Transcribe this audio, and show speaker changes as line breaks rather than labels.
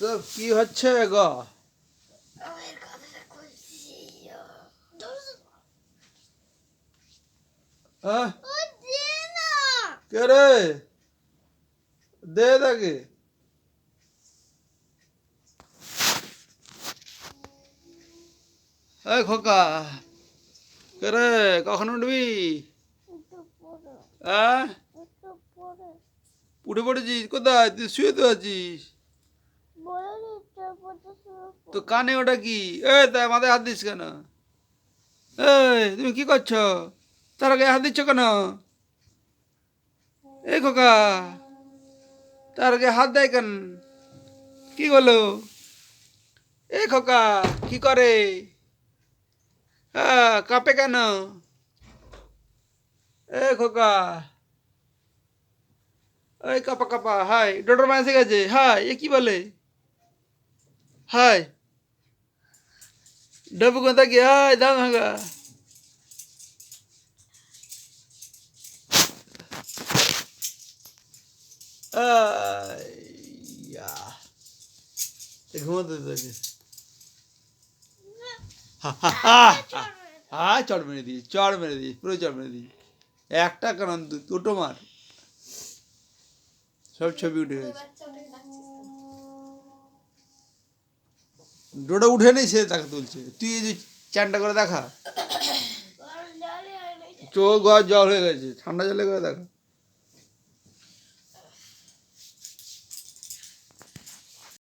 সব কি হচ্ছে গো? হ্যাঁ? কে রে? দে এই খোকা, কে রে, কখন উঠবি? হ্যাঁ? উঠে পড়েছিস? কোথায়? তুই শুয়ে তো আছিস? তো কানে ওটা কি এই তাই মাথায় হাত দিস কেন এই তুমি কি করছ তার আগে হাত দিচ্ছ কেন এই খোকা তার আগে হাত দেয় কেন কি বলো এই খোকা কি করে হ্যাঁ কাঁপে কেন এ খোকা এই কাপা কাপা হাই ডোডর মাসে গেছে হাই এ কি বলে হাই ডবু কোথা কি হাই দাম এ ঘুমাতে থাকে হ্যাঁ চড় মেরে দিই চড় মেরে দিই পুরো চড় মেরে দিই একটা কারণ দুটো মার। সব ছবি উঠে গেছে। ডোডা উঠে নেই সে তাকে তুলছে। তুই এই যে চানটা করে দেখা। চোখ গজ জল হয়ে গেছে ঠান্ডা জলে করে দেখা।